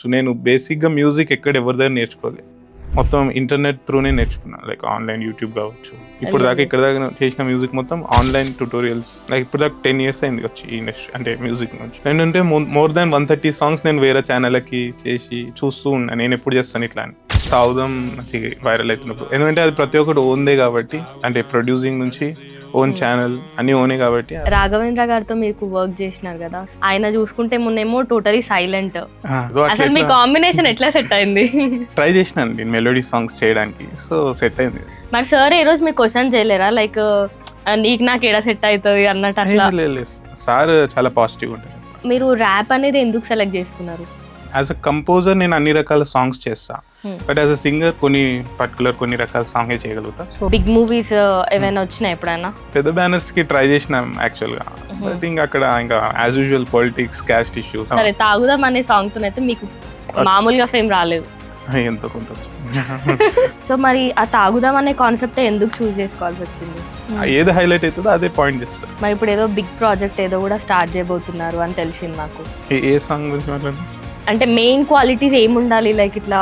So నేను బేసిక్గా music ఎక్కడ ఎవరి దగ్గర నేర్చుకోలేదు మొత్తం ఇంటర్నెట్ త్రూనే నేర్చుకున్నాను లైక్ ఆన్లైన్ యూట్యూబ్ కావచ్చు. ఇప్పుడు దాకా ఇక్కడ దాకా చేసిన మ్యూజిక్ మొత్తం ఆన్లైన్ ట్యూటోరియల్స్. లైక్ ఇప్పుడు దాకా టెన్ ఇయర్స్ అయింది వచ్చి ఈ ఇండస్ట్రీ అంటే మ్యూజిక్ నుంచి. ఏంటంటే more than one thirty songs నేను వేరే ఛానళ్ళకి చేసి చూస్తూ ఉన్నాను నేను ఎప్పుడు చేస్తాను ఇట్లా అని. తాగుదాం మంచి వైరల్ అవుతున్నప్పుడు. ఎందుకంటే అది ప్రతి ఒక్కటి ఓన్దే కాబట్టి అంటే ప్రొడ్యూసింగ్ నుంచి ఓన్ ఛానల్ అన్ని ఓనే కాబట్టి. రాఘవేంద్ర గారితో మీకు వర్క్ చేసినారు కదా ఆయన చూసుకుంటే మొన్నేమో టోటలీ సైలెంట్ అసలు మీ కాంబినేషన్ ఎట్లా సెట్ అయింది? ట్రై చేసినాను నేను మెలోడీ సాంగ్స్ చేయడానికి సో సెట్ అయింది. మరి సార్ ఈ రోజు మీకు క్వశ్చన్ చేయలేరా? లైక్ నీకు నాకు ఎడ సెట్ అవుతుంది అన్నట్టు అట్లా? సార్ చాలా పాజిటివ్ ఉంటారు మీరు ర్యాప్ అనేది ఎందుకు సెలెక్ట్ చేసుకున్నారు? యాజ్ అ కంపోజర్ నేను అన్ని రకాల సాంగ్స్ చేస్తా. Hmm. But as a singer కొన్ని పర్టికులర్ కొన్ని రకాల సాంగే చేయగలుగుతా. సో బిగ్ మూవీస్ ఏమైనా వచ్చినాయి ఎప్పుడైనా? పెద్ద బ్యానర్స్కి ట్రై చేసినాం యాక్చువల్గా. బట్ ఇంకా అక్కడ ఇంకా as usual politics caste issues సరే తాగుదాం అనే సాంగ్తో అయితే మీకు మామూలుగా ఫేమ్ రాలేదు. ఎంతో కొంత. సో మరి ఆ తాగుదాం అనే కాన్సెప్ట్ ఎందుకు చూస్ చేసుకోవాల్సి వచ్చింది? ఏది హైలైట్ అవుతుందో అదే పాయింట్ చేస్తా. మరి ఇప్పుడు ఏదో బిగ్ ప్రాజెక్ట్ ఏదో కూడా స్టార్ట్ చేయబోతున్నారు అని తెలిసింది నాకు. ఏ- సాంగ్ గురించి మాట్లాడు అంటే మెయిన్ క్వాలిటీస్ ఏముండాలి? లైక్ ఇట్లా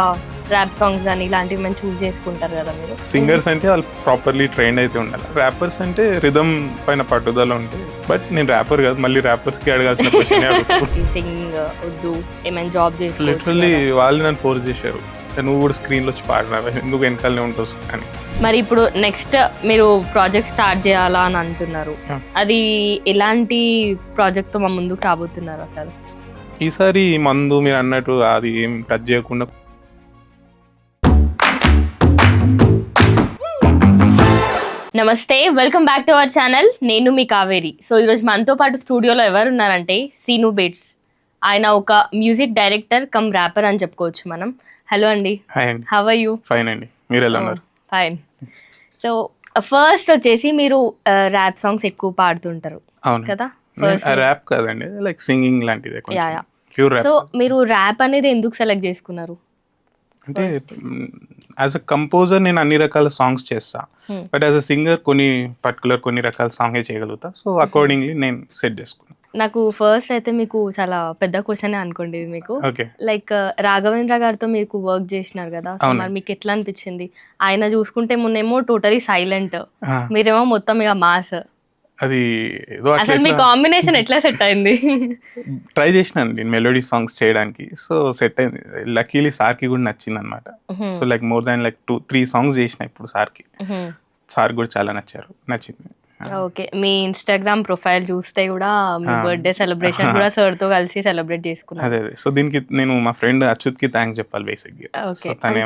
ర్యాప్ సాంగ్స్ కానీ ఇలాంటివి మేము చూస్ చేసుకుంటారు కదా మీరు? సింగర్స్ అంటే వాళ్ళు ప్రాపర్లీ ట్రైన్ అయితే ఉండాలి. ర్యాపర్స్ అంటే రిధమ్ పైన పట్టుదల ఉంటుంది బట్ నేను ర్యాపర్ కాదు మళ్ళీ ర్యాపర్స్కి అడగాల్సిన క్వశ్చన్ సింగింగ్ వద్దు ఏమైనా జాబ్ లిటరల్లీ చేసుకోవచ్చు వాళ్ళు నన్ను ఫోర్స్ చేశారు. నువ్వు కూడా స్క్రీన్లో వచ్చి పాడినా ఎందుకు వెనకాలనే ఉంటావు అని. మరి ఇప్పుడు నెక్స్ట్ మీరు ప్రాజెక్ట్ స్టార్ట్ చేయాలా అని అంటున్నారు. అది ఎలాంటి ప్రాజెక్ట్తో మా ముందుకు రాబోతున్నారు అసలు ఈసారి మందు మీరు అన్నట్టు అది ఏం టచ్ చేయకుండా నమస్తే welcome back to our channel నేను మీ కావేరి. సో ఈరోజు మనతో పాటు స్టూడియోలో ఎవరు ఉన్నారంటే సీను బేట్స్. ఆయన ఒక మ్యూజిక్ డైరెక్టర్ కమ్ ర్యాపర్ అని చెప్పుకోవచ్చు మనం. హలో అండి. హవ్ ఆర్ యూ ఫైన్ అండి. మీరు ఎలా ఉన్నారు? ఫైన్ సో ఫస్ట్ వచ్చేసి మీరు ర్యాప్ సాంగ్స్ ఎక్కువ పాడుతుంటారు. కదా? ర్యాప్ కాదండి లైక్ సింగింగ్ లాంటిదే. ప్యూర్ ర్యాప్ సో మీరు ర్యాప్ అనేది ఎందుకు సెలెక్ట్ చేసుకున్నారు? అంటే యాజ్ అ కంపోజర్ నేను అన్ని రకాల సాంగ్స్ చేస్తా. Hmm. But as a singer కొన్ని పర్టికులర్ కొన్ని రకాల సాంగే చేయగలుగుతా. సో అకార్డింగ్లీ నేను సెట్ చేసుకున్నాను నాకు ఫస్ట్ అయితే మీకు చాలా పెద్ద క్వశ్చన్ అనుకోండి ఇది మీకు. లైక్ రాఘవేంద్ర గారితో మీకు వర్క్ చేసినారు కదా. సో. మరి మీకు ఎట్లా అనిపించింది? ఆయన చూసుకుంటే మొన్నేమో టోటలీ సైలెంట్ మీరేమో మొత్తం ఇక మాస్ అది ఏదో అసలు మీ కాంబినేషన్ ఎట్లా సెట్ అయింది? ట్రై చేసినాను నేను మెలోడీ సాంగ్స్ చేయడానికి. సో సెట్ అయింది. లక్కీలీ సార్కి కూడా నచ్చింది అనమాట so like more than like two three songs చేసిన ఇప్పుడు సార్కి. సార్ కూడా చాలా నచ్చారు. నచ్చింది. ఓకే మీ ఇన్స్టాగ్రామ్ ప్రొఫైల్ చూస్తే కూడా మీ Ah. బర్త్డే సెలబ్రేషన్ కూడా సార్తో కలిసి సెలబ్రేట్ చేసుకున్నారు. అదే అదే. సో దీనికి నేను మా ఫ్రెండ్ అచ్యుత్కి థ్యాంక్స్ చెప్పాలి బేసిక్గా ఓకే అంటే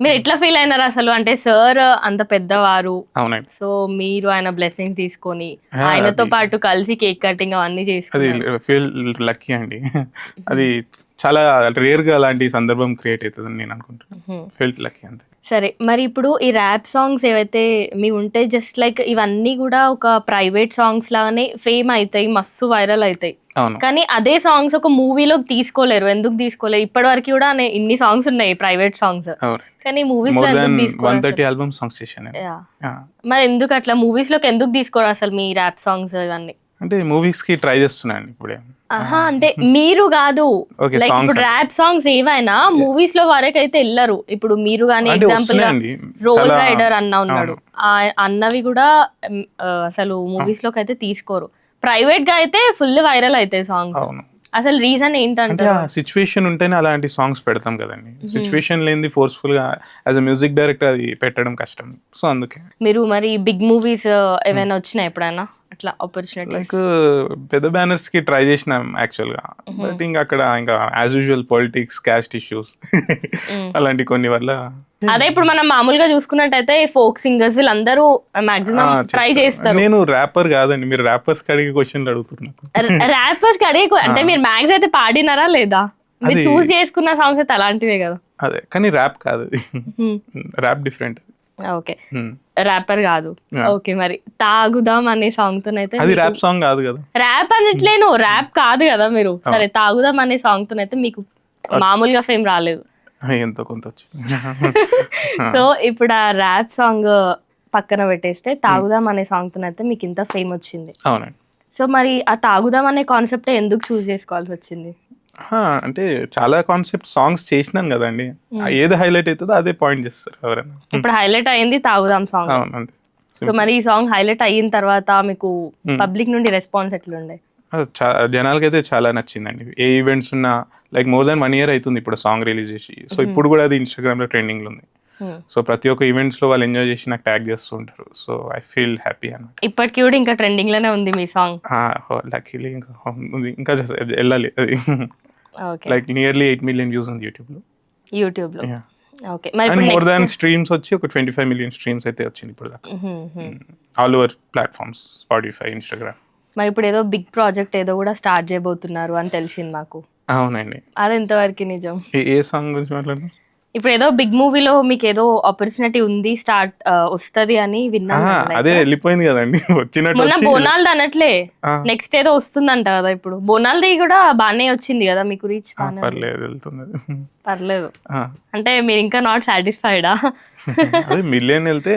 మీరు ఎట్లా ఫీల్ అయినారు అసలు? అంటే సార్ అంత పెద్దవారు. అవునండి. సో మీరు ఆయన బ్లెస్సింగ్స్ తీసుకొని Ah, ఆయనతో అది- పాటు కలిసి కేక్ కటింగ్ అవన్నీ అది చేసుకున్నారు. ఫీల్ లక్కీ అండి. అది చాలా రేర్గా అలాంటి సందర్భం క్రియేట్ అవుతుందని నేను అనుకుంటున్నాను. Mhm. ఫీల్ట్ లక్కీ అంతే. సరే మరి ఇప్పుడు ఈ ర్యాప్ సాంగ్స్ ఏవైతే మీ ఉంటే జస్ట్ లైక్ ఇవన్నీ కూడా ఒక ప్రైవేట్ సాంగ్స్ లాగానే ఫేమ్ అవుతాయి మస్తు వైరల్ అవుతాయి కానీ అదే సాంగ్స్ ఒక మూవీలోకి తీసుకోలేరు ఎందుకు తీసుకోలేరు? ఇప్పటి వరకు కూడా ఇన్ని సాంగ్స్ ఉన్నాయి ప్రైవేట్ సాంగ్స్ కానీ మూవీస్లో వన్ థర్టీ ఆల్బమ్ సాంగ్స్ చేశాను. మరి ఎందుకు అట్లా? మూవీస్లోకి ఎందుకు తీసుకోరు అసలు మీ ర్యాప్ సాంగ్స్ ఇవన్నీ? అంటే మూవీస్కి ట్రై చేస్తున్నాను ఇప్పుడే. ఆహా అంటే మీరు కాదు. లైక్ ఇప్పుడు. ర్యాప్ సాంగ్స్ ఏవైనా మూవీస్లో వరకు అయితే వెళ్ళరు ఇప్పుడు మీరు కానీ ఎగ్జాంపుల్ రోల్ రైడర్ అన్న ఉన్నాడు. అన్నవి కూడా అసలు మూవీస్లోకి అయితే తీసుకోరు. ప్రైవేట్గా అయితే ఫుల్ వైరల్ అవుతాయి సాంగ్స్ అవును. అసలు రీజన్ ఏంటంటే సిచ్యువేషన్ ఉంటేనే అలాంటి సాంగ్స్ పెడతాం కదండి. సిచ్యువేషన్ లేనిది ఫోర్స్ఫుల్గా యాజ్ అ మ్యూజిక్ డైరెక్టర్ అది పెట్టడం కష్టం. సో అందుకే. మీరు మరి బిగ్ మూవీస్ ఏమైనా వచ్చినాయి ఎప్పుడైనా? అట్లా ఆపర్చునిటీస్ లైక్ పెద్ద బ్యానర్స్కి ట్రై చేసినాం యాక్చువల్గా. బట్ ఇంకా అక్కడ ఇంకా as usual politics caste issues అలాంటి కొన్ని వల్ల అదే ఇప్పుడు మనం మామూలుగా చూసుకున్నట్టయితే ఫోక్ సింగర్స్ వీళ్ళందరూ మాక్సిమం ట్రై చేస్తారు. నేను ర్యాపర్ కాదండి మీరు ర్యాపర్స్ కడిగి క్వశ్చన్లు అడుగుతున్నారు ర్యాపర్స్ అడిగే అంటే మీరు మ్యాక్స్ అయితే పాడినారా లేదా? మీరు చూస్ చేసుకున్న సాంగ్స్ అయితే అలాంటివే కదా. అదే కానీ ర్యాప్ కాదు ర్యాప్ డిఫరెంట్ ఓకే ర్యాపర్ కాదు. Yeah. ఓకే మరి తాగుదాం అనే సాంగ్ తోనైతే అది ర్యాప్ సాంగ్ కాదు కదా. ర్యాప్ అనట్లేను ర్యాప్ కాదు కదా మీరు. సరే తాగుదాం అనే సాంగ్ తోనైతే మీకు మామూలుగా ఫేమ్ రాలేదు. ఎంతో కొంత సో ఇప్పుడు ఆ ర్యాప్ సాంగ్ పక్కన పెట్టేస్తే తాగుదాం అనే సాంగ్ తోనైతే మీకు ఇంత ఫేమ్ వచ్చింది. అవునండి. సో మరి ఆ తాగుదాం అనే కాన్సెప్ట్ ఎందుకు చూస్ చేసుకోవాల్సి వచ్చింది? అంటే చాలా కాన్సెప్ట్ సాంగ్స్ చేసినాను కదండి. ఆ ఏది హైలైట్ అవుతుందో అదే పాయింట్ చేస్తారు ఎవరైనా. ఇప్పుడు హైలైట్ అయింది తాగుదాం సాంగ్ అవును అంతే. సో మరి ఈ సాంగ్ హైలైట్ అయిన తర్వాత మీకు పబ్లిక్ నుండి రెస్పాన్స్ ఎట్లుండే? జనాలకైతే చాలా నచ్చిందండి. ఏ ఈవెంట్స్ ఉన్నా like more than one year అవుతుంది ఇప్పుడు సాంగ్ రిలీజ్ చేసి. సో ఇప్పుడు కూడా అది ఇన్స్టాగ్రామ్లో ట్రెండింగ్లో ఉంది. Hmm. సో ప్రతి ఒక్క ఈవెంట్స్లో వాళ్ళు ఎంజాయ్ చేసి నాకు ట్యాగ్ చేస్తూ ఉంటారు. సో ఐ ఫీల్ హ్యాపీ అనమాట ఇప్పటికి కూడా ఇంకా ట్రెండింగ్లోనే ఉంది మీ సాంగ్ లక్కీలీ ఇంకా ఉంది. ఇంకా వెళ్ళాలి. అది. Like nearly eight million views ఉంది యూట్యూబ్లో యూట్యూబ్లో. ఓకే మరి మోర్ దాన్ స్ట్రీమ్స్ వచ్చి ఒక ట్వంటీ ఫైవ్ మిలియన్ స్ట్రీమ్స్ అయితే వచ్చింది ఇప్పుడు దాకా. All over platforms Spotify Instagram మరి ఇప్పుడు ఏదో బిగ్ ప్రాజెక్ట్ ఏదో కూడా స్టార్ట్ చేయబోతున్నారు అని తెలిసింది మాకు. అవునండి. అది ఎంతవరకు నిజం? ఏ- ఏ సాంగ్ గురించి మాట్లాడదాం? ఇప్పుడు ఏదో బిగ్ మూవీలో మీకు ఏదో ఆపర్చునిటీ ఉంది స్టార్ట్ వస్తది అని విన్నాను. అదే వెళ్ళిపోయింది కదండి వచ్చినట్టు మొన్న బోనాల్ది అనట్లే. నెక్స్ట్ ఏదో వస్తుందంట కదా ఇప్పుడు. బోనాల్ది కూడా బాగానే వచ్చింది కదా మీకు రీచ్ పర్లేదు వెళ్తుంది. పర్లేదు. అంటే మీరు ఇంకా నాట్ సాటిస్ఫైడా అదే మిలియన్ వెళ్తే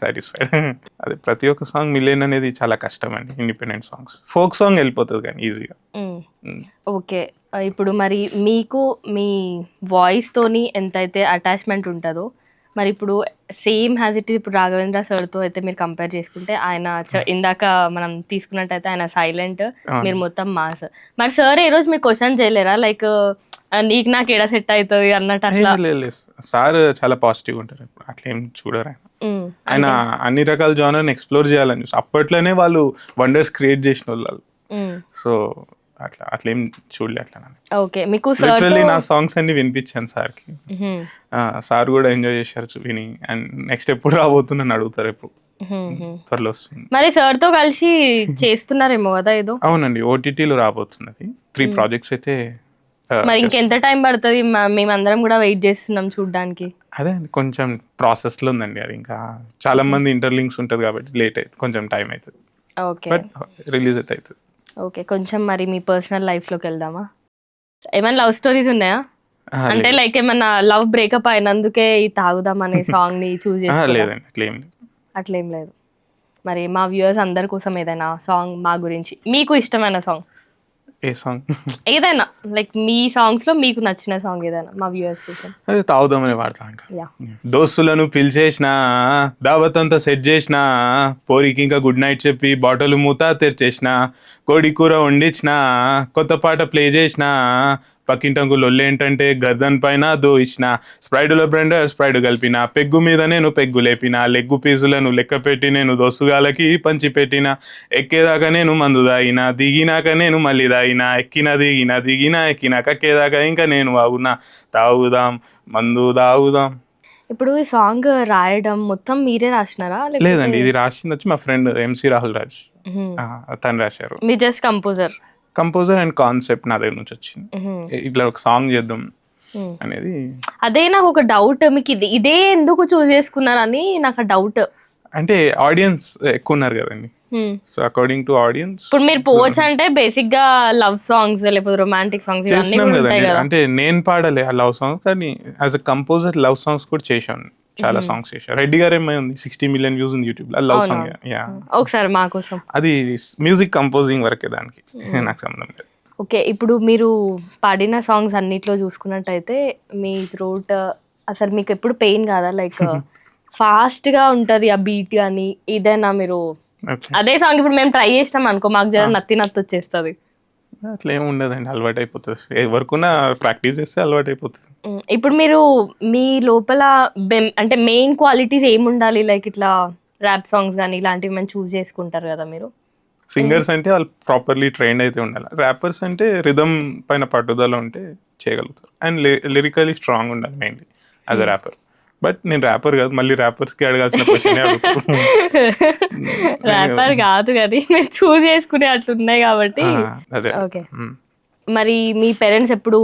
సాటిస్ఫైడ్ అదే ప్రతి ఒక్క సాంగ్ మిలియన్ అనేది చాలా కష్టం అండి ఇండిపెండెంట్ సాంగ్స్ ఫోక్ సాంగ్ వెళ్ళిపోతుంది కానీ ఈజీగా ఓకే. ఇప్పుడు మరి మీకు మీ వాయిస్ తోని ఎంతైతే అటాచ్మెంట్ ఉంటుందో మరి ఇప్పుడు సేమ్ హ్యాజ్ ఇట్ ఇప్పుడు రాఘవేంద్ర సార్తో అయితే మీరు కంపేర్ చేసుకుంటే ఆయన చ- ఇందాక మనం తీసుకున్నట్టయితే ఆయన సైలెంట్ మీరు మొత్తం మాస్ మరి సార్ ఈ రోజు మీకు క్వశ్చన్ చేయలేరా? లైక్ నీకు నాకు ఎడ సెట్ అవుతుంది అన్నట్టు అట్లా? లేదు సార్ చాలా పాజిటివ్ ఉంటారు. అట్లా ఏం చూడరు ఆయన. ఆయన అన్ని రకాల జానర్ని ఎక్స్ప్లోర్ చేయాలని చూసి అప్పట్లోనే వాళ్ళు వండర్స్ క్రియేట్ చేసిన వాళ్ళు. సో అట్లా అట్లా ఏం చూడలే అట్లా ఓకే మీకు లిటరల్లీ నా సాంగ్స్ అన్ని వినిపించాను సార్కి. సార్ కూడా ఎంజాయ్ చేశారు విని అండ్ నెక్స్ట్ ఎప్పుడు రాబోతుందని అడుగుతారు ఎప్పుడు. త్వరలో వస్తుంది. మరి సార్తో కలిసి చేస్తున్నారేమో కదా ఏదో. అవునండి ఓటీటీలో రాబోతుంది అది. త్రీ ప్రాజెక్ట్స్ అయితే మరి ఇంకెంత టైం పడుతుంది? మేమందరం కూడా వెయిట్ చేస్తున్నాం చూడడానికి. అదే అండి కొంచెం ప్రాసెస్లో ఉందండి అది ఇంకా. చాలా మంది ఇంటర్లింక్స్ ఉంటుంది కాబట్టి లేట్ అవుతుంది కొంచెం టైం అవుతుంది. ఓకే. బట్ రిలీజ్ అయితే అవుతుంది. ఓకే కొంచెం మరి మీ పర్సనల్ లైఫ్లోకి వెళ్దామా? ఏమైనా లవ్ స్టోరీస్ ఉన్నాయా? అంటే లైక్ ఏమన్నా లవ్ బ్రేకప్ అయినందుకే ఈ తాగుదాం అనే సాంగ్ని చూస్ చేసి అట్లేం లేదు. మరి మా వ్యూవర్స్ అందరి కోసం ఏదైనా సాంగ్ మా గురించి మీకు ఇష్టమైన సాంగ్ ఏ సాంగ్ ఏదైనా లైక్ మీ సాంగ్స్లో మీకు నచ్చిన సాంగ్ ఏదైనా మా వ్యూవర్స్ కోసం. అదే తాగుదామని వాడతాం ఇంకా దోస్తులను పిలిచేసిన దావత్ అంతా సెట్ చేసిన పోరికి ఇంకా గుడ్ నైట్ చెప్పి బాటిల్ మూత తెరిచేసిన కోడి కూర వండించిన కొత్త పాట ప్లే చేసిన పక్కింటంకు లొల్లేంటంటే గర్దన్ పైన దోయిచిన స్ప్రైడులో బ్రెండర్ స్ప్రైడ్ కలిపిన పెగ్గు మీద నేను పెగ్గు లేపిన. లెగ్గు పీసులను లెక్క పెట్టి నేను దోసుగాలకి పంచి పెట్టిన. ఎక్కేదాకా నేను మందు దాగిన దిగినాక నేను మళ్ళీ దాగిన ఎక్కిన దిగిన దిగిన ఎక్కిన. కక్కేదాకా ఇంకా నేను వాగునా. తాగుదాం మందు తాగుదాం. ఇప్పుడు ఈ సాంగ్ రాయడం మొత్తం మీరే రాసినారా? లేదండి ఇది రాసింది వచ్చి మా ఫ్రెండ్ ఎంసీ రాహుల్ రాజ్. తను రాశారు. మీ just composer. Composer and concept నా దగ్గర నుంచి వచ్చింది. ఇట్లా ఒక సాంగ్ చేద్దాం అనేది అదే నాకు ఒక డౌట్ మీకు ఇది ఇదే ఎందుకు చూస్ చేసుకున్నారని నాకు డౌట్. అంటే ఆడియన్స్ ఎక్కువ ఉన్నారు కదండి. సో అకార్డింగ్ టు ఆడియన్స్ ఇప్పుడు మీరు పోవచ్చు అంటే బేసిక్గా లవ్ సాంగ్స్ లేకపోతే రొమాంటిక్ సాంగ్స్ చేసినాం కదండి. అంటే నేను పాడలే ఆ లవ్ సాంగ్స్ కానీ as a composer love songs కూడా చేశాను. చాలా సాంగ్స్ చేశాను రెడ్డి గారు ఏమై ఉంది? సిక్స్టీ మిలియన్ వ్యూస్ ఉంది యూట్యూబ్లో. లవ్ సాంగ్ యా ఒకసారి మా కోసం. అది మ్యూజిక్ కంపోజింగ్ వరకే దానికి. నాకు సంబంధం లేదు. ఓకే ఇప్పుడు మీరు పాడిన సాంగ్స్ అన్నిట్లో చూసుకున్నట్టయితే మీ థ్రోట్ అసలు మీకు ఎప్పుడు పెయిన్ కాదా? లైక్ ఫాస్ట్గా ఉంటది ఆ బీట్ కానీ ఇదేనా మీరు అదే సాంగ్ ఇప్పుడు మేము ట్రై చేసినాం అనుకో మాకు జర నత్తి నత్తి వచ్చేస్తుంది అట్లా ఏమి ఉండదండి అలవాటు అయిపోతుంది ఎవరికున్నా ప్రాక్టీస్ చేస్తే అలవాటు అయిపోతుంది ఇప్పుడు మీరు మీ లోపల అంటే మెయిన్ క్వాలిటీస్ ఏమి ఉండాలి లైక్ ఇట్లా ర్యాప్ సాంగ్స్ కానీ ఇలాంటివి మేము చూస్ చేసుకుంటారు కదా మీరు? సింగర్స్ అంటే వాళ్ళు ప్రాపర్లీ ట్రైన్డ్ అయితే ఉండాలి. ర్యాపర్స్ అంటే రిధమ్ పైన పట్టుదల ఉంటే చేయగలుగుతారు. అండ్ లిరికలీ స్ట్రాంగ్ ఉండాలి mainly as a rapper. But నేను ర్యాపర్ కాదు మళ్ళీ rappers కి అడగాల్సిన క్వశ్చన్ ర్యాపర్ కాదు కానీ మీరు చూస్ చేసుకునే అట్లా ఉన్నాయి కాబట్టి అదే. ఓకే మ్మ్. మరి మీ పేరెంట్స్ ఎప్పుడు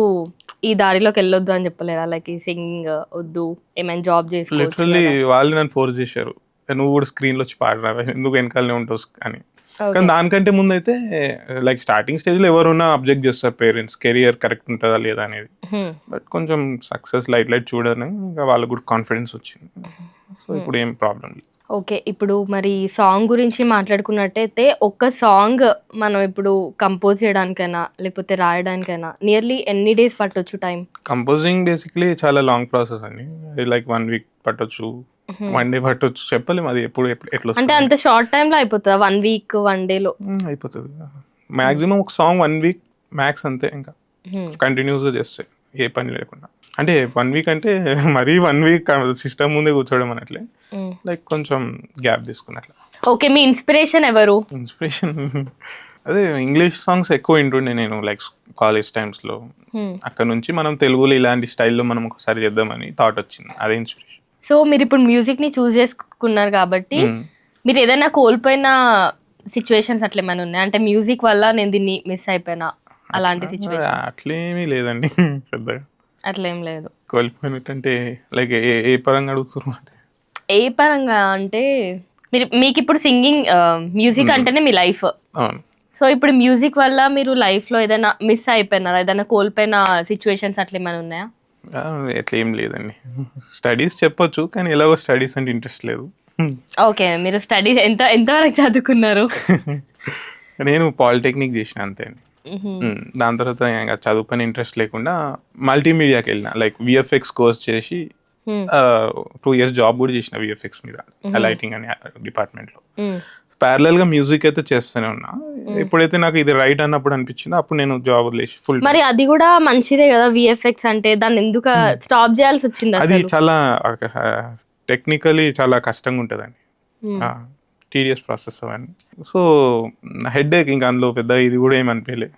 ఈ దారిలోకి వెళ్ళొద్దు అని చెప్పలేరా? లైక్ ఈ సింగింగ్ వద్దు ఏమైనా జాబ్ చేసుకోవచ్చు లిటరల్లీ వాళ్ళు నన్ను ఫోర్స్ చేశారు. నువ్వు కూడా స్క్రీన్లో వచ్చి పాడరా? ఎందుకు వెనకాలనే ఉంటావు అని. కానీ దానికంటే ముందు అయితే లైక్ స్టార్టింగ్ స్టేజ్లో ఎవరున్నా అబ్జెక్ట్ చేస్తారు పేరెంట్స్ కెరియర్ కరెక్ట్ ఉంటుందా లేదా అనేది. Hmm. బట్ కొంచెం సక్సెస్ లైట్ లైట్ చూడని ఇంకా వాళ్ళకు కూడా కాన్ఫిడెన్స్ వచ్చింది. సో ఇప్పుడు ఏం ప్రాబ్లం లేదు. ఓకే ఇప్పుడు మరి సాంగ్ గురించి మాట్లాడుకున్నట్టయితే ఒక్క సాంగ్ మనం ఇప్పుడు కంపోజ్ చేయడానికైనా లేకపోతే రాయడానికైనా నియర్లీ ఎన్ని డేస్ పట్టొచ్చు టైం కంపోజింగ్ బేసిక్లీ చాలా లాంగ్ ప్రాసెస్ అండి. లైక్ వన్ వీక్ పట్టొచ్చు వన్ డే పట్టొచ్చు చెప్పలేము అది ఎప్పుడు ఎట్లా. అంటే. అంత షార్ట్ టైంలో అయిపోతుందా? వన్ వీక్ వన్ డేలో మ్మ్, అయిపోతుంది. మాక్సిమం ఒక సాంగ్ వన్ వీక్ మ్యాక్స్ అంతే ఇంకా. కంటిన్యూస్గా చేస్తే ఏ పని లేకుండా. అంటే వన్ వీక్ అంటే మరీ వన్ వీక్ సిస్టమ్ ముందే కూర్చోవడం అనట్లే లైక్ కొంచెం గ్యాప్ తీసుకున్నట్ల. ఓకే మీ ఇన్స్పిరేషన్ ఎవరు? ఇన్స్పిరేషన్ అదే ఇంగ్లీష్ సాంగ్స్ ఎక్కువ వింటుండే నేను లైక్ కాలేజ్ టైమ్స్లో. అక్కడ నుంచి మనం తెలుగులో ఇలాంటి స్టైల్లో మనం ఒకసారి చేద్దామని థాట్ వచ్చింది. అదే ఇన్స్పిరేషన్ సో మీరు ఇప్పుడు మ్యూజిక్ని చూస్ చేసుకున్నారు కాబట్టి. మీరు ఏదైనా కోల్పోయిన సిచ్యువేషన్స్ అట్లా ఏమైనా ఉన్నాయి? అంటే మ్యూజిక్ వల్ల నేను దీన్ని మిస్ అయిపోయినా అలాంటి సిచ్యువేషన్ అట్లేమీ లేదండి. పెద్దగా. అట్లా ఏం లేదు. కోల్పోయినట్టంటే లైక్ ఏ పరంగా అడుగుతున్నారు అంటే ఏ పరంగా అంటే మీరు మీకు ఇప్పుడు సింగింగ్ మ్యూజిక్ అంటేనే మీ లైఫ్. సో ఇప్పుడు మ్యూజిక్ వల్ల మీరు life లో ఏదైనా మిస్ అయిపోయినారా? ఏదైనా కోల్పోయిన సిచ్యువేషన్స్ అట్లా ఏమైనా ఉన్నాయా? ఎట్లా ఏం లేదండి. స్టడీస్ చెప్పొచ్చు కానీ ఎలాగో స్టడీస్ అంటే ఇంట్రెస్ట్ లేదు. ఓకే మీరు స్టడీ ఎంత ఎంతవరకు చదువుకున్నారు? నేను పాలిటెక్నిక్ చేసిన అంతే అండి. దాని తర్వాత ఇంకా చదువు పని ఇంట్రెస్ట్ లేకుండా మల్టీమీడియాకి వెళ్ళిన లైక్ విఎఫ్ఎక్స్ కోర్స్ చేసి. టూ ఇయర్స్ జాబ్ కూడా చేసిన విఎఫ్ఎక్స్ మీద లైటింగ్ అనే డిపార్ట్మెంట్లో. ప్యారలల్గా మ్యూజిక్ అయితే చేస్తూనే ఉన్నా. ఎప్పుడైతే నాకు ఇది రైట్ అన్నప్పుడు అనిపించిందో అప్పుడు నేను జాబ్ వదిలేసి ఫుల్ మరి అది కూడా మంచిదే కదా విఎఫ్ఎక్స్ అంటే? దాన్ని ఎందుకు స్టాప్ చేయాల్సి వచ్చింది అది చాలా టెక్నికలీ చాలా కష్టంగా ఉంటుందండి. టీడీఎస్ ప్రాసెస్ అవన్నీ. సో హెడ్ ఏక్ ఇంకా అందులో పెద్ద ఇది కూడా ఏమి అనిపించలే.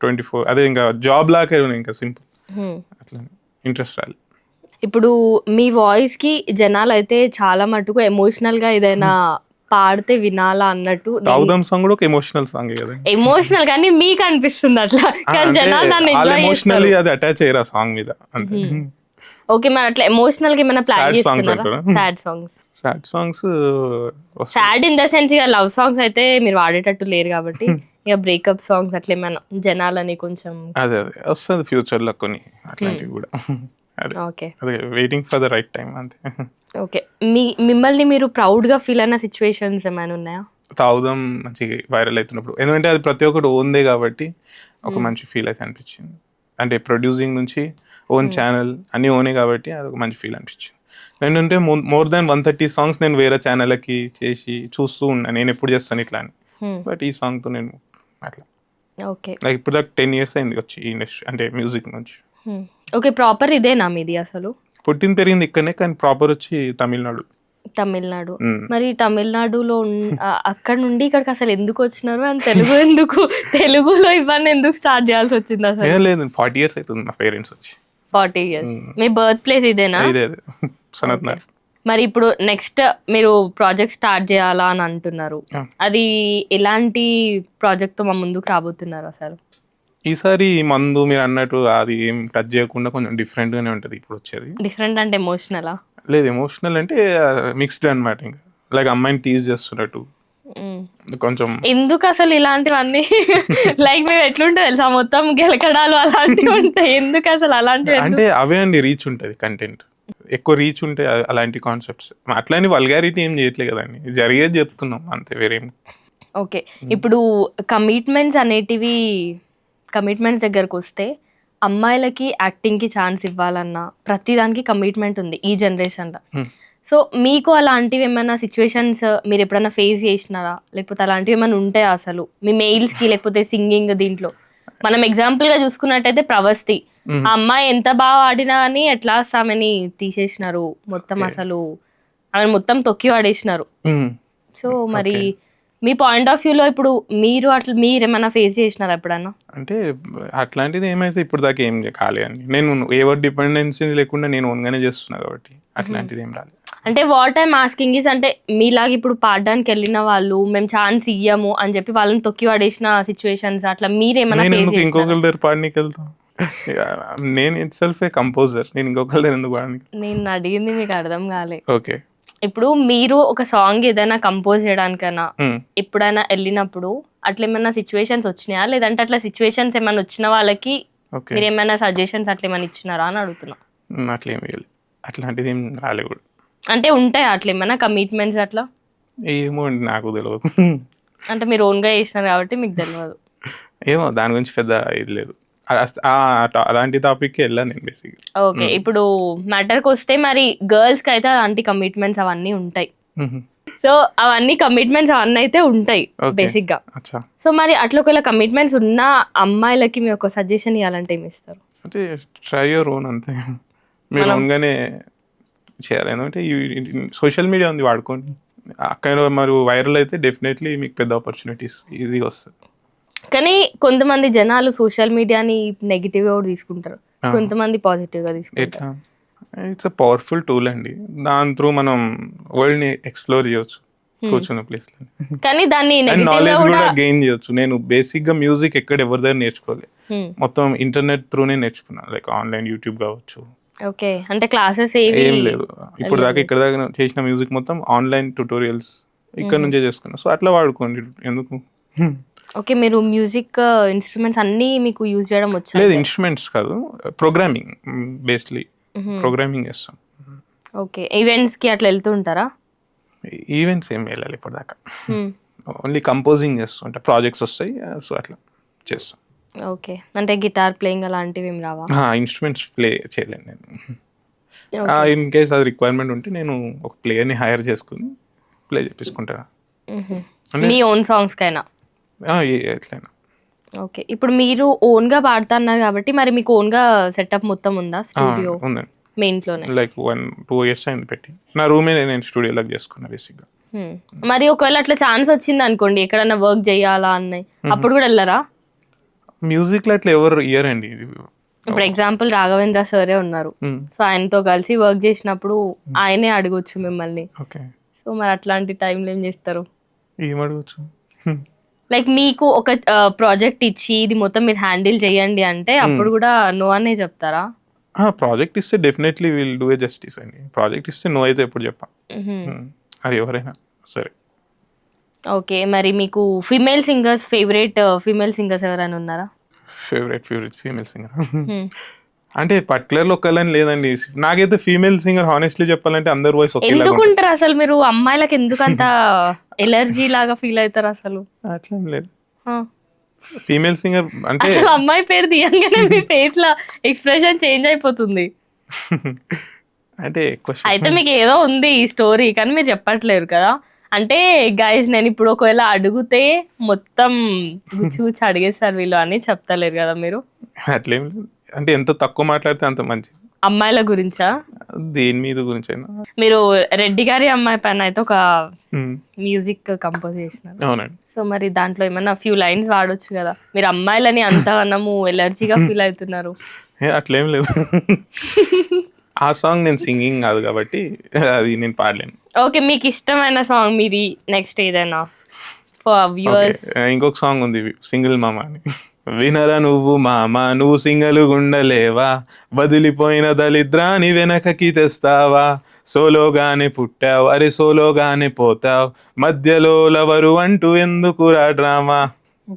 ట్వంటీ ఫోర్ అదే ఇంకా జాబ్ లాకే ఇంకా సింపుల్. అట్లా ఇంట్రెస్ట్ రాలి. ఇప్పుడు మీ వాయిస్కి జనాలు అయితే చాలా మటుకు ఎమోషనల్గా ఏదైనా పాడితే వినాలా అన్నట్టు తాగుదాం సాంగ్ కూడా ఒక ఎమోషనల్ సాంగ్ కదా. ఎమోషనల్ కానీ మీకు అనిపిస్తుంది అట్లా. కానీ జనాలు దాన్ని ఎమోషనల్లీ అది అటాచ్ అయ్యారు ఆ సాంగ్ మీద. అంతే. ఓకే మరి అట్లా ఎమోషనల్గా ఏమైనా ప్లాన్ చేస్తున్నారా? Sad songs sad songs sad in the sense ఇక లవ్ సాంగ్స్ అయితే మీరు వాడేటట్టు లేరు కాబట్టి ఇక బ్రేకప్ సాంగ్స్ అట్లా ఏమైనా జనాలని కొంచెం అదే అదే. వస్తుంది ఫ్యూచర్లో కొన్ని అట్లాంటివి కూడా. అదే ఓకే. అదే waiting for the right time అంతే. ఓకే. మీ మిమ్మల్ని మీరు ప్రౌడ్గా ఫీల్ అయిన సిచ్యువేషన్స్ ఏమైనా ఉన్నాయా? తాగుదాం మంచి వైరల్ అవుతున్నప్పుడు. ఎందుకంటే అది ప్రతి ఒక్కటి ఓన్దే కాబట్టి ఒక మంచి ఫీల్ అయితే అనిపించింది. అంటే ప్రొడ్యూసింగ్ నుంచి ఓన్ ఛానల్ అన్నీ ఓనే కాబట్టి అది ఒక మంచి ఫీల్ అనిపించింది. ఏంటంటే more than one thirty songs నేను వేరే ఛానళ్ళకి చేసి చూస్తూ ఉన్నా. నేను ఎప్పుడు చేస్తాను ఇట్లా అని. బట్ ఈ సాంగ్తో నేను అట్లా. ఓకే. లైక్ ఇప్పుడు దాకా టెన్ ఇయర్స్ అయింది వచ్చి ఈ ఇండస్ట్రీ అంటే మ్యూజిక్ నుంచి. ఓకే ప్రాపర్ ఇదేనా మీది అసలు. పుట్టింది పెరిగింది ఇక్కడనే కానీ ప్రాపర్ వచ్చి తమిళనాడు. తమిళనాడు. మ్మ్. మరి తమిళనాడులో అక్కడ నుండి ఇక్కడికి అసలు ఎందుకు వచ్చినారు? అండ్ తెలుగు ఎందుకు? తెలుగులో ఇవన్నీ ఎందుకు స్టార్ట్ చేయాల్సి వచ్చింది అసలు? లేదు ఫార్టీ ఇయర్స్ అవుతుంది మా పేరెంట్స్ వచ్చి. ఫార్టీ ఇయర్స్ మీ బర్త్ ప్లేస్ ఇదేనా? ఇదే సనత్ నగర్. మరి ఇప్పుడు నెక్స్ట్ మీరు ప్రాజెక్ట్ స్టార్ట్ చేయాలా అని అంటున్నారు. అది ఎలాంటి ప్రాజెక్ట్తో మా ముందుకు రాబోతున్నారు అసలు? ఈసారి మందు మీరు అన్నట్టు అది ఏం టచ్ చేయకుండా కొంచెం different గానే ఉంటుంది ఇప్పుడు వచ్చేది. డిఫరెంట్ అంటే ఎమోషనలా లేదు ఎమోషనల్ అంటే మిక్స్డ్ అన్నమాట ఇంకా. లైక్ అమ్మాయిని టీజ్ చేస్తున్నట్టు. కొంచెం ఎందుకు అసలు ఇలాంటివన్నీ? లైక్ మేము ఎట్లుంటుంది తెలుసా? మొత్తం గెలకడాలు అలాంటివి ఉంటాయి. ఎందుకు అసలు అలాంటివి ఎందుకు? అంటే అవే అండి రీచ్ ఉంటుంది కంటెంట్ ఎక్కువ రీచ్ ఉంటే అ- అలాంటి కాన్సెప్ట్స్ అట్లాని వల్గారిటీ ఏం చేయట్లేదు కదండి. జరిగేది చెప్తున్నాం అంతే వేరేం ఓకే ఇప్పుడు కమిట్మెంట్స్ అనేటివి కమిట్మెంట్స్ దగ్గరకు వస్తే అమ్మాయిలకి యాక్టింగ్కి ఛాన్స్ ఇవ్వాలన్నా ప్రతిదానికి కమిట్మెంట్ ఉంది ఈ జనరేషన్లో Hmm. సో మీకు అలాంటివి ఏమైనా సిచ్యువేషన్స్ మీరు ఎప్పుడైనా ఫేస్ చేసినారా? లేకపోతే అలాంటివి ఏమైనా ఉంటాయా అసలు? మీ మెయిల్స్కి లేకపోతే సింగింగ్ దీంట్లో? మనం ఎగ్జాంపుల్గా చూసుకున్నట్టయితే ప్రవస్తి ఆ అమ్మాయి ఎంత బాగా ఆడినా అని ఎట్ లాస్ట్ ఆమెని తీసేసినారు. మొత్తం అసలు ఆమె మొత్తం తొక్కి వాడేసినారు. సో మరి మీ పాయింట్ ఆఫ్ వ్యూలో ఇప్పుడు మీరు అట్లా మీరు ఏమైనా ఫేస్ చేసినారా ఎప్పుడన్నా? అంటే అట్లాంటిది ఏమైతే ఇప్పుడు దాకా ఏం కాలే అండి. నేను ఎవరి డిపెండెన్సీ లేకుండా నేను ఓన్గానే చేస్తున్నా కాబట్టి అట్లాంటిది ఏం రాలేదు. అంటే వాట్ ఐమ్ ఆస్కింగ్ ఇస్ అంటే మీలాగా ఇప్పుడు పాడడానికి వెళ్ళిన వాళ్ళు మేము ఛాన్స్ ఇయ్యము అని చెప్పి వాళ్ళని తొక్కి పడేసిన సిచ్యువేషన్స్ అట్లా మీరు ఏమైనా నేను ఫేస్ ఎందుకు చేసినారా? ఇంకొకరి దగ్గర పాడనీకి వెళ్తాం? నేను ఇట్ సెల్ఫ్ ఏ కంపోజర్ నేను ఇంకొకరి దగ్గర ఎందుకు పాడడానికి నేను అడిగింది మీకు అర్థం కాలే. ఓకే ఇప్పుడు మీరు ఒక సాంగ్ ఏదైనా కంపోజ్ చేయడానికైనా ఎప్పుడైనా వెళ్ళినప్పుడు అట్లా ఏమైనా సిచ్యువేషన్స్ వచ్చినాయా? లేదంటే అట్లా సిచ్యువేషన్స్ ఏమైనా వచ్చిన వాళ్ళకి మీరు ఏమైనా సజెషన్స్ అట్లా ఏమైనా ఇచ్చినారా అని అడుగుతున్నా. అట్లా అట్లాంటిది ఏం రాలే కూడా. అంటే ఉంటాయి అట్లా ఏమైనా కమిట్మెంట్స్ అట్లా? ఏమో నాకు తెలియదు అంటే మీరు ఓన్గా చేసినారు కాబట్టి మీకు తెలియదు ఏమో దాని గురించి పెద్ద ఇది లేదు. అలాంటి టాపిక్కి వెళ్ళాను నేను బేసిక్గా ఓకే ఇప్పుడు మ్యాటర్కి వస్తే మరి గర్ల్స్కి అయితే అలాంటి కమిట్మెంట్స్ అవన్నీ ఉంటాయి. సో అవన్నీ కమిట్మెంట్స్ అవన్నీ అయితే ఉంటాయి. బేసిక్గా. అచ్చా. సో మరి అట్లా ఒకవేళ కమిట్మెంట్స్ ఉన్న అమ్మాయిలకి మీరు ఒక సజెషన్ ఇవ్వాలంటే ఏమి ఇస్తారు? అంటే ట్రై యువర్ ఓన్ అంతే. మీరు ఓన్గానే చేయాలి. ఎందుకంటే సోషల్ మీడియా ఉంది వాడుకోండి. అక్కడ మరి వైరల్ అయితే డెఫినెట్లీ మీకు పెద్ద ఆపర్చునిటీస్ ఈజీగా వస్తుంది. కానీ కొంతమంది జనాలు సోషల్ మీడియాని నెగిటివ్గా కూడా తీసుకుంటారు. కొంతమంది పాజిటివ్గా తీసుకుంటారు ఇట్స్ అ పవర్ఫుల్ టూల్ అండి. దాని త్రూ మనం వరల్డ్ని ఎక్స్ప్లోర్ చేయొచ్చు. కూర్చున్న ప్లేస్లో కానీ దాన్ని గా నాలెడ్జ్ కూడా గెయిన్ చేయొచ్చు. నేను బేసిక్గా మ్యూజిక్ ఎక్కడ ఎవరి దగ్గర నేర్చుకోలేదు Hmm. మొత్తం ఇంటర్నెట్ త్రూనే నేర్చుకున్నాను లైక్ ఆన్లైన్ యూట్యూబ్ కావచ్చు. ఓకే అంటే క్లాసెస్ ఏం లేదు ఇప్పుడు దాకా ఇక్కడ దాకా చేసిన మ్యూజిక్ మొత్తం ఆన్లైన్ ట్యూటోరియల్స్ ఇక్కడ నుంచే చేసుకున్నా. సో అట్లా వాడుకోండి. ఎందుకు? ఓకే మీరు మ్యూజిక్ ఇన్స్ట్రుమెంట్స్ అన్ని మీకు యూజ్ చేయడం వచ్చా లేదు ఇన్స్ట్రుమెంట్స్ కాదు. ప్రోగ్రామింగ్ బేస్లీ. ప్రోగ్రామింగ్ చేస్తాం. ఓకే ఈవెంట్స్కి అట్లా వెళ్తూ ఉంటారా? ఈవెంట్స్ ఏం వెళ్ళాలి ఇప్పటిదాకా. ఓన్లీ కంపోజింగ్ చేస్తుంటా. ప్రాజెక్ట్స్ వస్తాయి సో అట్లా చేస్తాం. ఓకే అంటే గిటార్ ప్లేయింగ్ అలాంటివి ఏం రావా? ఇన్స్ట్రుమెంట్స్ ప్లే చేయలేను నేను. ఇన్ కేస్ అది రిక్వైర్మెంట్ ఉంటే నేను ఒక ప్లేయర్ని హైర్ చేసుకుని ప్లే చేపించుకుంటా. మ్మ్. మీ ఓన్ సాంగ్స్ కైనా ఎట్లయినా. ఓకే. ఇప్పుడు మీరు ఓన్గా పాడుతున్నారు కాబట్టి మరి మీకు ఓన్గా సెటప్ మొత్తం ఉందా? స్టూడియో ఉందండి. మీ ఇంట్లోనే లైక్ వన్ టూ ఇయర్స్ అయింది పెట్టి. నా రూమే నేను స్టూడియోలోకి చేసుకున్నా బేసిక్గా మ్మ్. మరి ఒకవేళ అట్లా ఛాన్స్ వచ్చింది అనుకోండి ఎక్కడన్నా వర్క్ చేయాలా అన్నాయి అప్పుడు కూడా వెళ్ళరా? మ్యూజిక్లో అట్లా ఎవరు ఇయర్ అండి ఇప్పుడు ఎగ్జాంపుల్ రాఘవేంద్ర సరే ఉన్నారు. సో ఆయనతో కలిసి వర్క్ చేసినప్పుడు ఆయనే అడగొచ్చు మిమ్మల్ని. సో మరి అట్లాంటి టైంలో ఏం చేస్తారు? ఏం అడగచ్చు? లైక్ మీకు ఒక ప్రాజెక్ట్ ఇచ్చి ఇది మొత్తం మీరు హ్యాండిల్ చేయండి అంటే అప్పుడు కూడా నో అనే చెప్తారా? ప్రాజెక్ట్ ఇస్తే definitely will do a justice అండి. ప్రాజెక్ట్ ఇస్తే నో అయితే ఎప్పుడు చెప్పా. మ్మ్. Hmm. అది ఎవరైనా సరే. ఓకే మరి మీకు female singers favourite female singers ఎవరైనా ఉన్నారా? Favourite favourite female singer Hmm. అంటే పర్టికులర్లో ఒక్కలని లేదండి. నాకైతే ఫీమేల్ సింగర్ హానెస్ట్లీ చెప్పాలంటే అందరి వాయిస్ ఎందుకు ఉంటారు అసలు మీరు అమ్మాయిలకు ఎందుకు అంత ఎలర్జీ లాగా ఫీల్ అవుతారు అసలు. అట్లేం లేదు. ఫీమేల్ సింగర్ అంటే అసలు అమ్మాయి పేరు తీయంగానే మీ ఫేస్లో ఎక్స్ప్రెషన్ చేంజ్ అయిపోతుంది. అంటే అయితే మీకు ఏదో ఉంది ఈ స్టోరీ కానీ మీరు చెప్పట్లేరు కదా. అంటే గైస్ నేను ఇప్పుడు ఒకవేళ అడిగితే మొత్తం గుచ్చి గుచ్చి అడిగేస్తారు వీళ్ళు అని చెప్తలేరు కదా మీరు. అట్లేం లేదు. అంటే ఎంత తక్కువ మాట్లాడితే అంత మంచిది. అమ్మాయిల గురించా? దేని మీద గురించి అయినా మీరు రెడ్డి గారి అమ్మాయి పైన అయితే ఒక. మ్యూజిక్ కంపోజ్ చేసినారు. అవునండి. సో మరి దాంట్లో ఏమన్నా ఫ్యూ లైన్స్ వాడొచ్చు కదా. మీరు అమ్మాయిలని అంతగానము ఎలర్జీగా ఫీల్ అవుతున్నారు. అట్లేం లేదు. ఆ సాంగ్ నేను సింగింగ్ కాదు కాబట్టి అది నేను పాడలేను. ఓకే మీకు ఇష్టమైన సాంగ్ మీది నెక్స్ట్ ఏదైనా? ఫర్ వ్యూవర్స్ ఇంకొక సాంగ్ ఉంది సింగిల్ మామ అని. వినరా నువ్వు మామ నువ్వు సింగల్ గుండలేవా? వదిలిపోయిన దళిద్రాని వెనకకి తెస్తావా? సోలోగానే పుట్టావు అరే సోలోగానే పోతావు. మధ్యలో లవరు అంటూ ఎందుకురా డ్రామా?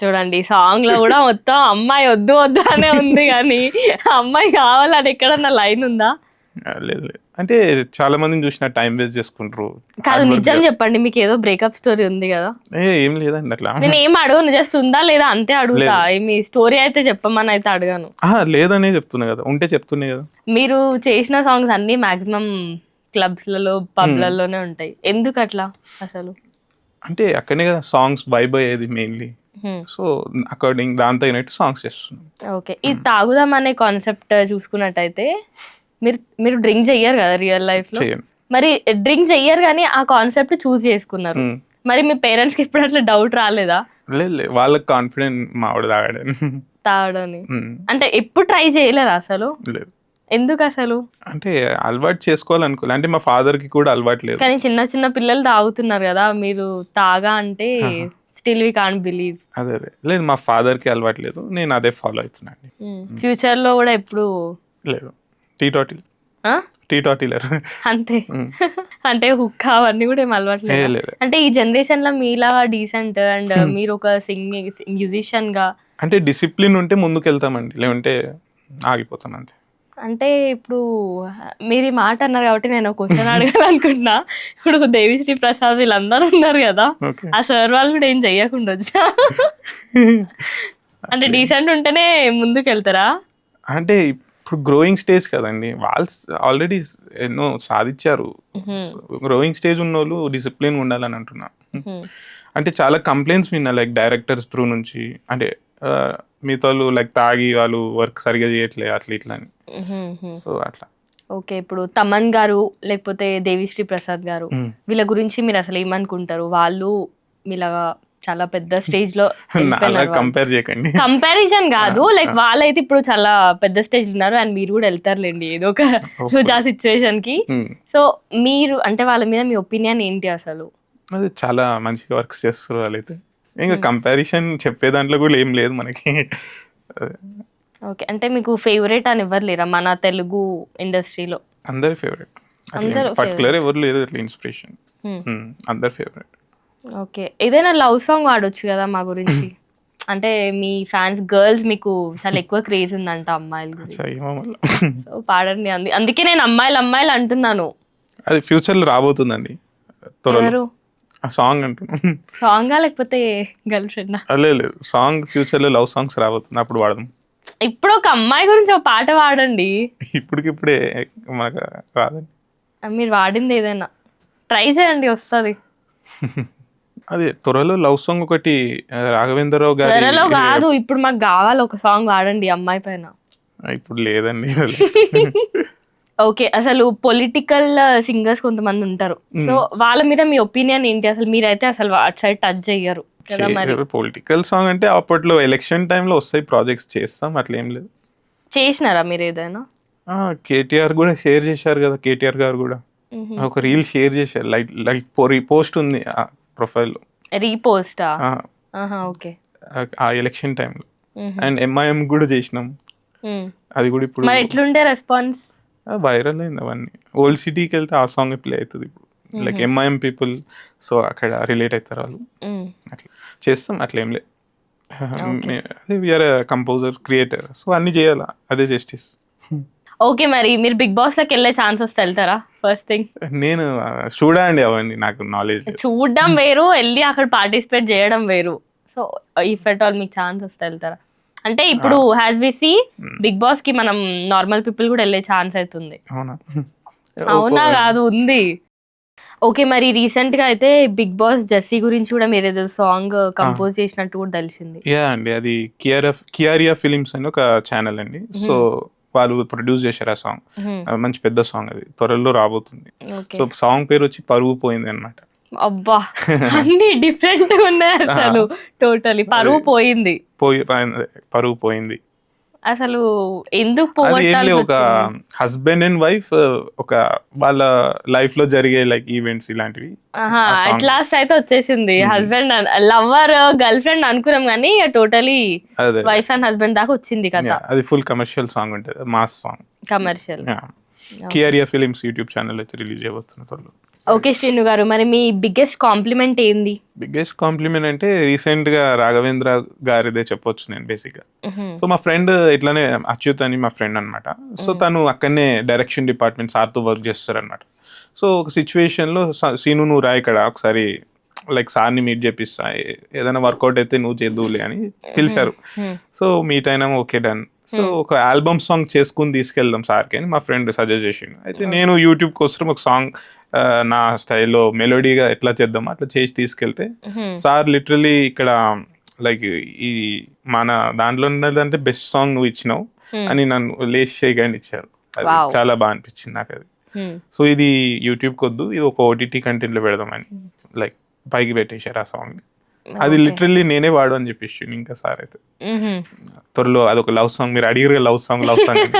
చూడండి సాంగ్లో కూడా మొత్తం అమ్మాయి వద్దు వద్దు అనే ఉంది కానీ అమ్మాయి కావాలని ఎక్కడన్నా లైన్ ఉందా? లేదు. అంటే చాలా మందిని చూసిన టైం వేస్ట్ చేసుకుంటారు. కాదు నిజం చెప్పండి మీకు ఏదో బ్రేకప్ స్టోరీ ఉంది కదా? ఏ ఏం లేదండి అట్లా. నేను ఏం అడగను జస్ట్ ఉందా లేదా అంతే అడుగుతా. మీ స్టోరీ అయితే చెప్పమని అయితే అడగాను. లేదనే చెప్తున్నా కదా ఉంటే చెప్తున్నా కదా. మీరు చేసిన సాంగ్స్ అన్ని మాక్సిమం క్లబ్స్లలో పబ్లలోనే ఉంటాయి. ఎందుకు అట్లా అసలు? అంటే అక్కడనే కదా సాంగ్స్ బై బై అయ్యేది మెయిన్లీ. సో అకార్డింగ్ దాంతో తగినట్టు సాంగ్స్ చేస్తున్నాం. ఓకే ఈ తాగుదాం అనే కాన్సెప్ట్ చూసుకున్నట్టయితే మీరు మీరు డ్రింక్ చెయ్యరు కదా రియల్ లైఫ్లో? మరి డ్రింక్ చెయ్యరు కానీ ఆ కాన్సెప్ట్ చూస్ చేసుకున్నారు. మరి మీ పేరెంట్స్కి ఇప్పుడు అట్లా డౌట్ రాలేదా? లేదు లేదు. వాళ్ళకి కాన్ఫిడెంట్ మా ఆవిడ తాగాడని. అంటే ఎప్పుడు ట్రై చేయలేరు అసలు? లేదు. ఎందుకు అసలు? అంటే అలవాటు చేసుకోవాలనుకోలే. అంటే మా father కి కూడా అలవాటు లేదు. కానీ చిన్న చిన్న పిల్లలు తాగుతున్నారు కదా మీరు తాగా అంటే స్టిల్ వీ కాంట్ బిలీవ్ అదే అదే. లేదు మా father కి అలవాటు లేదు. నేను అదే ఫాలో అవుతున్నాను. ఫ్యూచర్లో కూడా ఎప్పుడు లేదు. టీ టాటిల్? టీ టాటిలర్. అంతే. అంటే హుక్ అవన్నీ కూడా ఏం అలవాటు ఏ లేదా? లేదు. అంటే ఈ జనరేషన్లో మీలాగా డీసెంట్ అండ్ మీరు ఒక సింగింగ్ మ్యూజిషియన్గా అంటే డిసిప్లిన్ ఉంటే ముందుకు వెళ్తామండి లేకుంటే ఆగిపోతాం అంతే. అంటే ఇప్పుడు మీరు ఈ మాట అన్నారు కాబట్టి నేను క్వశ్చన్ అడగాలనుకుంటున్నా. ఇప్పుడు దేవిశ్రీ ప్రసాద్ వీళ్ళందరూ ఉన్నారు కదా ఆ సార్ వాళ్ళు కూడా ఏం చెయ్యకుండా వచ్చా? అంటే డీసెంట్ ఉంటేనే ముందుకు వెళ్తారా అంటే ఇప్పుడు గ్రోయింగ్ స్టేజ్ కదండి. వాళ్ళు ఆల్రెడీ ఎన్నో సాధించారు. గ్రోయింగ్ స్టేజ్ ఉన్న వాళ్ళు డిసిప్లిన్ ఉండాలని అంటున్నా. అంటే చాలా కంప్లైంట్స్ విన్నా లైక్ డైరెక్టర్స్ త్రూ నుంచి. అంటే ఆ, మిగతా వాళ్ళు లైక్ తాగి వాళ్ళు వర్క్ సరిగా చేయట్లే అట్లా ఇట్లా అని. సో అట్లా. ఓకే ఇప్పుడు తమన్ గారు లేకపోతే దేవిశ్రీ ప్రసాద్ గారు. వీళ్ళ గురించి మీరు అసలు ఏమనుకుంటారు? వాళ్ళు మీలాగా చాలా పెద్ద స్టేజ్లో అలా కంపేర్ చేయకండి. కంపారిజన్ కాదు. లైక్ వాళ్ళైతే ఇప్పుడు చాలా పెద్ద స్టేజ్ ఉన్నారు. అండ్ మీరు కూడా వెళ్తారులేండి. ఏదో ఒక రోజా సిచ్యువేషన్కి. Hmm. సో మీరు అంటే వాళ్ళ మీద మీ ఒపీనియన్ ఏంటి అసలు? అది చాలా మంచిగా వర్క్స్ చేస్తారు వాళ్ళైతే. ఇంకా కంపారిజన్ చెప్పే దాంట్లో కూడా ఏం లేదు మనకి. ఓకే అంటే మీకు ఫేవరెట్ అని ఎవరు లేరా? మన తెలుగు ఇండస్ట్రీలో అందరి ఫేవరెట్ అందరూ పర్టికులర్ ఎవరు లేదు ఇన్స్పిరేషన్ Hmm. అందరి ఫేవరెట్ ఓకే. ఏదైనా లవ్ సాంగ్ ఆడొచ్చు కదా మా గురించి? అంటే మీ ఫ్యాన్స్ గర్ల్స్ మీకు చాలా ఎక్కువ క్రేజ్ ఉందంట అమ్మాయిల సో పాడండి అంది. అందుకే నేను అమ్మాయిలు అమ్మాయిలు అంటున్నాను. అది ఫ్యూచర్లో రాబోతుందండి. ఎవరు? సాంగ్ అంటున్నాం సాంగా లేకపోతే గర్ల్ ఫ్రెండ్? లేదు లేదు. సాంగ్ ఫ్యూచర్లో లవ్ సాంగ్స్ రాబోతుంది. అప్పుడు వాడదాం ఇప్పుడు ఒక అమ్మాయి గురించి ఒక పాట పాడండి. ఇప్పటికిప్పుడే మనకు రాదండి. మీరు వాడింది ఏదైనా. ట్రై చేయండి వస్తుంది. అదే త్వరలో లవ్ సాంగ్ ఒకటి రాఘవేంద్రరావు గారి త్వరలో కాదు ఇప్పుడు మాకు కావాలి ఒక సాంగ్ వాడండి అమ్మాయి పైన. ఇప్పుడు లేదండి. ఓకే అసలు పొలిటికల్ సింగర్స్ కొంతమంది ఉంటారు. సో వాళ్ళ మీద మీ ఒపీనియన్ ఏంటి? అసలు మీరైతే అసలు అటు సైడ్ టచ్ మరి? పొలిటికల్ సాంగ్ అంటే అప్పట్లో ఎలక్షన్ టైంలో వస్తాయి ప్రాజెక్ట్స్ చేస్తాం అట్లా ఏం లేదు. చేసినారా మీరు ఏదైనా? కేటీఆర్ కూడా షేర్ చేశారు కదా కేటీఆర్ గారు కూడా. ఒక రీల్ షేర్ చేశారు లైక్ లైక్ పోస్ట్ ఉంది ప్రొఫైల్లో రీపోస్టా? ఓకే. ఆ ఎలక్షన్ టైంలో అండ్ ఎంఐఎం కూడా చేసినాం. అది కూడా ఇప్పుడు మరి ఎట్లుండే రెస్పాన్స్? వైరల్ అయింది అవన్నీ. ఓల్డ్ సిటీకి వెళ్తే ఆ సాంగ్ ప్లే అవుతుంది ఇప్పుడు. లైక్ ఎంఐఎం పీపుల్ సో అక్కడ రిలేట్ అవుతారు వాళ్ళు. అట్లా. చేస్తాం అట్లా ఏం లేదు. అదే వీఆర్ కంపోజర్ క్రియేటర్ సో అన్ని చేయాలా? అదే జస్టిస్ ఓకే మరి మీరు బిగ్ బాస్లోకి వెళ్ళే ఛాన్స్ వస్తే వెళ్తారా ఫస్ట్ థింగ్ నేను చూడండి అవన్నీ నాకు నాలెడ్జ్ చూడడం వేరు వెళ్ళి అక్కడ పార్టిసిపేట్ చేయడం వేరు. సో ఇఫ్ ఎట్ ఆల్ మీకు ఛాన్స్ వస్తే వెళ్తారా. అంటే ఇప్పుడు హ్యాస్ వి సి బిగ్ బాస్కి మనం నార్మల్ పీపుల్ కూడా వెళ్ళే ఛాన్స్ అవుతుంది అవునా? అవునా కాదు ఉంది. ఓకే మరి రీసెంట్గా అయితే బిగ్ బాస్ జెస్సీ గురించి కూడా మీరు ఏదో సాంగ్ కంపోజ్ చేసినట్టు కూడా తెలిసింది. యా అండి అది కియారా కియారియా ఫిలిమ్స్ అని ఒక ఛానల్ అండి. సో వాళ్ళు ప్రొడ్యూస్ చేశారు ఆ సాంగ్ మంచి పెద్ద సాంగ్ అది. త్వరలో రాబోతుంది. సో సాంగ్ పేరు వచ్చి పరుగు పోయింది అనమాట అబ్బా! అన్ని డిఫరెంట్ ఉన్నాయి అసలు. టోటలీ పరువు పోయింది. పోయి పరుగు పోయింది. అసలు ఎందుకు లేదు ఒక? హస్బెండ్ అండ్ వైఫ్ ఒక వాళ్ళ లైఫ్లో జరిగే లైక్ ఈవెంట్స్ ఇలాంటివి. అట్ లాస్ట్ అయితే వచ్చేసింది. హస్బెండ్ లవర్ గర్ల్ ఫ్రెండ్ అనుకున్నాం కానీ టోటలీ వైఫ్ అండ్ హస్బెండ్ దాకా వచ్చింది కదా అది ఫుల్ కమర్షియల్ సాంగ్ ఉంటుంది మాస్ సాంగ్ కమర్షియల్ కియారియా ఫిలిమ్స్ యూట్యూబ్ ఛానల్ అయితే రిలీజ్ చేయబోతున్న త్వరలో ఓకే శ్రీను గారు. మరి మీ బిగ్గెస్ట్ కాంప్లిమెంట్ ఏంది? బిగ్గెస్ట్ కాంప్లిమెంట్ అంటే రీసెంట్గా రాఘవేంద్ర గారిదే చెప్పొచ్చు నేను బేసిక్గా. సో మా ఫ్రెండ్ ఇట్లానే అచ్యుత్ అని మా ఫ్రెండ్ అనమాట సో తను అక్కడనే డైరెక్షన్ డిపార్ట్మెంట్ సార్తో వర్క్ చేస్తారు అనమాట సో ఒక సిచ్యువేషన్లో స- సీను నువ్వు రా ఇక్కడ ఒకసారి లైక్ సార్ని మీట్ చేపిస్తా ఏదైనా వర్కౌట్ అయితే నువ్వు చేద్దువులే అని పిలిచారు. సో మీట్ అయినా ఓకే డన్ సో ఒక ఆల్బమ్ సాంగ్ చేసుకుని తీసుకెళ్దాం సార్కి అని మా ఫ్రెండ్ సజెస్ట్ చేసిండు. అయితే నేను యూట్యూబ్ కోసం ఒక సాంగ్ నా స్టైల్లో మెలోడీగా ఎట్లా చేద్దాం అట్లా చేసి తీసుకెళ్తే సార్ లిటరలీ ఇక్కడ లైక్ ఈ మన దాంట్లో ఉన్నదంటే బెస్ట్ సాంగ్ నువ్వు ఇచ్చినావు అని నన్ను లేచి చేయగానే ఇచ్చారు. అది. చాలా బాగా అనిపించింది నాకు అది సో ఇది యూట్యూబ్ కొద్దు ఇది ఒక ఓటీటీ కంటెంట్లో పెడదామని. లైక్ పైకి పెట్టేశారు ఆ సాంగ్ అది లిటరల్లీ నేనే వాడు అని చెప్పేసి ఇంకా సార్ అయితే. త్వరలో అదొక లవ్ సాంగ్ మీరు అడిగిరు love song love song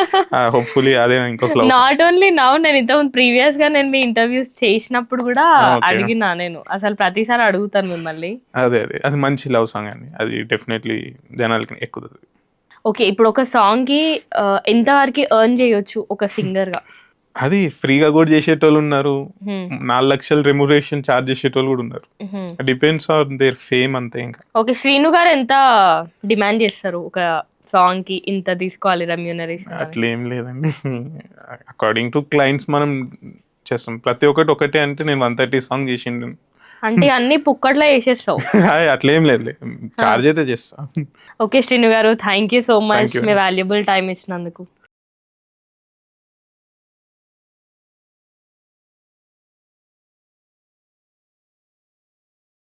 hopefully అదే ఇంకొక లవ్ నాట్ ఓన్లీ నౌ నేను ఇంతకుముందు ప్రీవియస్గా నేను మీ ఇంటర్వ్యూస్ చేసినప్పుడు కూడా Ah. అడిగినా నేను. అసలు ప్రతిసారి అడుగుతాను మిమ్మల్ని. అదే అదే. అది మంచి లవ్ సాంగ్ అండి. అది డెఫినెట్లీ జనాలకి ఎక్కుతుంది ఓకే ఇప్పుడు ఒక సాంగ్కి ఎంత వరకు ఎర్న్ చేయొచ్చు ఒక సింగర్గా? అది ఫ్రీగా కూడా చేసేటోళ్ళు ఉన్నారు. నాలుగు లక్షల రెమ్యురేషన్ చార్జ్ చేసేటోళ్ళు కూడా ఉన్నారు. డిపెండ్స్ ఆన్ దేర్ ఫేమ్ అంతే ఇంకా. ఓకే శ్రీను గారు ఎంత డిమాండ్ చేస్తారు ఒక సాంగ్కి ఇంత తీసుకోవాలి రెమ్యూనరేషన్ అట్లా ఏం లేదండి. అకార్డింగ్ టు క్లయింట్స్ మనం చేస్తాం. ప్రతి ఒక్కటి ఒకటే అంటే నేను వన్ థర్టీ సాంగ్ చేసిండు. అంటే అన్ని పుక్కట్లో వేసేస్తావు అట్లా లేదు. చార్జ్ అయితే చేస్తా. ఓకే శ్రీను గారు థ్యాంక్ యూ సో మచ్. మీ వాల్యుబుల్ టైం ఇచ్చినందుకు.